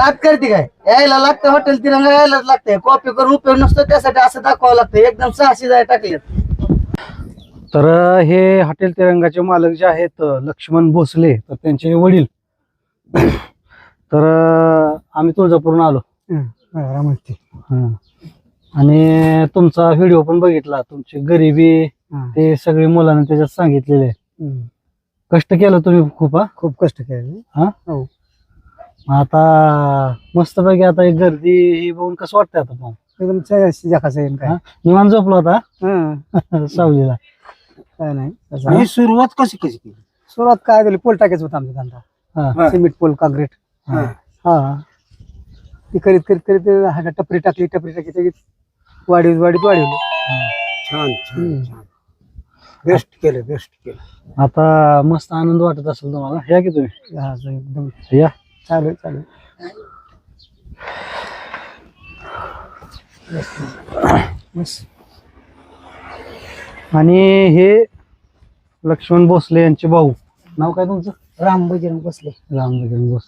नाट करते काय? यायला लागतं हॉटेल तिरंगा यायलाच लागतंय. कॉपी करून उपयोग नसतो त्यासाठी असं दाखवावं लागतं. एकदम सहाशे जाय टाकले तर हे हॉटेल तिरंगाचे मालक जे आहेत लक्ष्मण भोसले तर त्यांचे वडील. तर आम्ही तुळजापूरून आलो. रामूर्ती हं. आणि तुमचा व्हिडिओ पण बघितला. तुमची गरिबी ते सगळी मुलांना त्याच्यात सांगितलेले. आहे. कष्ट केलं तुम्ही खूप हा? खूप कष्ट केले आता मस्त पैकी आता एक गर्दी ही बघून कसं वाटतंय आता मग एकदम जगाचं येईन काय? हा? निवांत झोपलो आता? हं, सावलीला. काय नाही तसं. ही सुरुवात कशी कशी केली? सुरुवात काय झाली? पोल टाकायचं होतं आमचा हा. धंदा सिमेंट पोल काँक्रीट. हा. हा. ती करीत करीत करीत हा टपरी टाकली टपरी टाकली त्याची वाढीव वाढीत वाढवली छान हम्म. छान. बेस्ट केलं बेस्ट केलं. आता मस्त आनंद वाटत असेल तुम्हाला. या की तुम्ही? हा, असं एकदम. या. चालू आहे, चालू आहे. बस. आणि हे लक्ष्मण भोसले यांचे भाऊ. नाव काय तुमचं? राम बजरंग बसले राम बजरंग भोस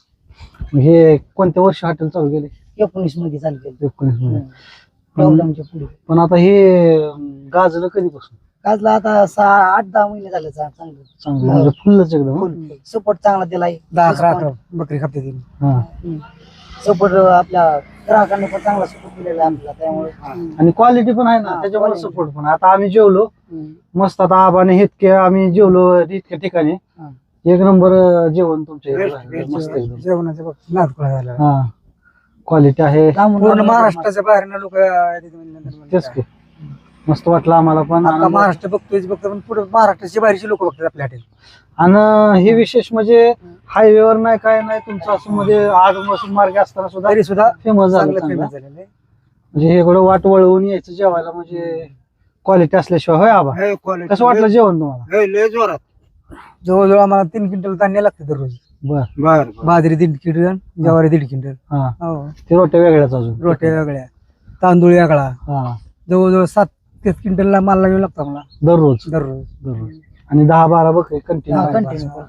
हे कोणत्या वर्षी हॉटेल चालू केले? एकोणीसमध्ये चालू केलं. एकोणीसमध्ये. पुढे. पण आता हे गाजलं कधीपासून? काजला आता सहा आठ दहा महिने झाले चा- चांगलं. चांगलं. म्हणजे फुलच एकदम हं? सपोर्ट चांगला दिलाय दहा अकरा अकरा बकरी खापते ती हा. सपोर्ट आपल्या ग्राहकांनी पण चांगला सपोर्ट दिलेला आहे आपल्याला त्यामुळे. आणि क्वालिटी पण आहे ना हा, त्याच्यामुळे quality. सपोर्ट पण. आता आम्ही जेवलो मस्त आता आबाने इतके आम्ही जेवलो इतक्या ठिकाणी. हा. एक नंबर अं, जेवण तुमच्या इथे Best, झालं. best मस्त एकदम. जेवणाच्या बाबतीत नादखुळा झाला. हा. क्वालिटी आहे. पूर्ण महाराष्ट्राच्या बाहेर लोक तेच की. मस्त वाटलं आम्हाला पण. आता. महाराष्ट्र बघतोय बघतो पण पुढे महाराष्ट्राच्या बाहेरचे लोक बघतात आपल्या हॉटेल. आणि हे विशेष म्हणजे हायवेवर नाही काय नाही तुमचं असं म्हणजे आग मसून मार्गे असताना सुद्धा तरी सुद्धा फेमस झालं चांगलं चांगलं. फेमस झालेलं आहे. म्हणजे हे इकडं वाट वळवून यायचं जेवायला म्हणजे क्वालिटी असल्याशिवाय. होय आबा? कसं वाटलं जेवण तुम्हाला? लय जोरात. जवळजवळ आम्हाला तीन क्विंटल धान्य लागतं दररोज. बर. बर बाजरी दीड क्विंटल ज्वारी दीड क्विंटल. हा. हो. ते रोट्या वेगळ्याच अजून. रोट्या वेगळ्या. तांदूळ वेगळा. हा. जवळजवळ सात ते क्विंटलला माल लागू लागतो आम्हाला. दररोज? दररोज. दररोज. आणि दहा बारा बकरी कंटिन्यू कंटिन्यू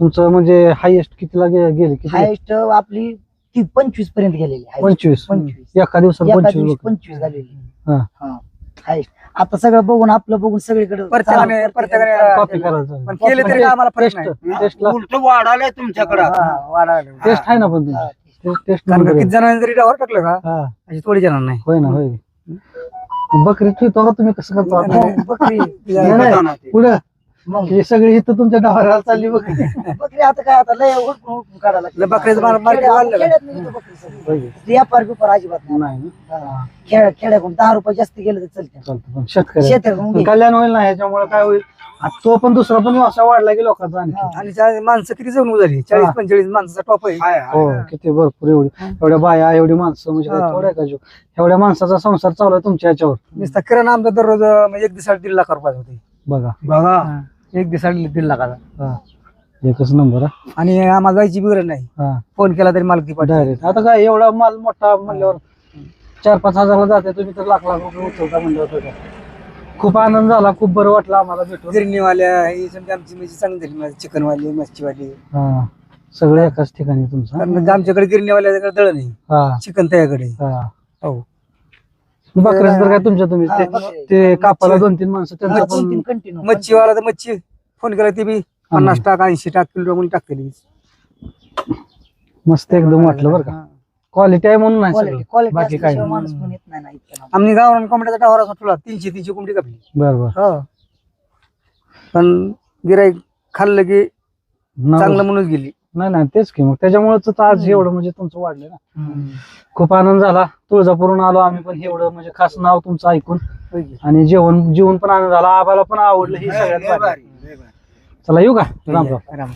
तुमचं म्हणजे हायएस्ट कितीला गे- गेले? किती? हायस्ट आपली ती पंचवीसपर्यंत गेलेली आहे. पंचवीस? पंचवीस. एका दिवसात एका पंचवीस. पंचवीस झालेली. हा. हा. हायस्ट आता सगळं बघून आपलं बघून सगळीकडे प्रत्येकाने चालू- प्रत्येकाने कॉपी करायचं. पण केले तरी काय आम्हाला फरक टेस्ट नाही टेस्टला उलट वाढालंय तुमच्याकडं. हा, वाढायला. टेस्ट आहे ना पण हा. तुमची टेस्ट कारण का किती जणांनी जरी डावर टाकलं का हा. अशी थोडी जणांना नाही. होय ना होय. बकरी ठेवतो का तुम्ही कसं करतो? बकरी. नाही, नाही. पुढं. मग हे सगळी इथं तुमच्या डावाला चालली बकरी बकरी आता काय आता लय काढायला लागली. बकरीचं मार- का? खेड्यात नाही इथं बकरी सगळी. व्यापार बिपार अजिबात नाही नाही ना? हा. खेड्या खेड्याकडून दहा रुपये जास्त गेले तर चालते चालतं पण शेतकरी पण घे. कल्याण होईल ना ह्याच्यामुळे काय होईल आता तो पण दुसरा पण व्यवसाय वाढला की लोकांचा आणखी हा. आणि माणसं किती जमू झाली चाळीस हा. पंचेचाळीस माणसाचा टॉप आहे हो किती भरपूर एवढी एवढ्या बाया एवढी माणसं म्हणजे काय हा. थोड्या का जीव एवढ्या माणसाचा संसार चालू आहे तुमच्या ह्याच्यावर नुसता किराणा आमचा दररोज अं, म्हणजे एक दिवसाला दीड लाख रुपये होते बघा. बघा. हा. एक दिवसाला दीड लाखाचा. हा. एकच नंबर आणि आम्हाला जायची गरज नाही. हा. फोन केला तरी मालकी पाठवा डायरेक्ट आता काय एवढा माल मोठा म्हणल्यावर चार पाच हजारला जाते तुम्ही तर लाख लाख रुपये उचलता म्हणल्यावर काय. खूप आनंद झाला खूप बरं वाटलं आम्हाला भेटून. गिरणीवाल्या हे समजा आमची म्हणजे चांगली झाली चिकनवाली मच्छीवाली. हा. सगळं एकाच ठिकाणी तुमचं. कारण आमच्याकडे गिरणीवाल्याकडे दळ नाही. हा. चिकन त्याकडे हा. हो. बकऱ्याचं तर काय तुमच्या तुम्ही ते- कापाला दोन तीन माणसं त्यांचं दोन पण तीन कंटिन्यू मच्छीवाला तर मच्छी. फोन केला ते बी पन्नास टाक ऐंशी टाक किलो म्हणून टाकतेली. मस्त एकदम वाटलं बरं का. क्वालिटी आहे म्हणून नाही क्वालिटी सगळं. क्वालिटी बाकी काय असल्याशिवाय नाही. माणूस पण येत नाही ना इतकं ना. आम्ही गावरान कोंबड्याचा टावर ठेवला तीनशे तीनशे कोंबडी कापली. बरं बरं. हो. पण गिराईक खाल्लं की नाव- चांगलं म्हणूनच गेली. नाही नाही तेच की. मग त्याच्यामुळेच आज. एवढं म्हणजे तुमचं वाढलं ना. खूप आनंद झाला. तुळजापूरून आलो आम्ही पण एवढं म्हणजे खास नाव तुमचं ऐकून? आणि जेवण जेवण पण आनंद झाला. आबाला पण आवडलं ही सगळ्यात. चला येऊ का? राम राम.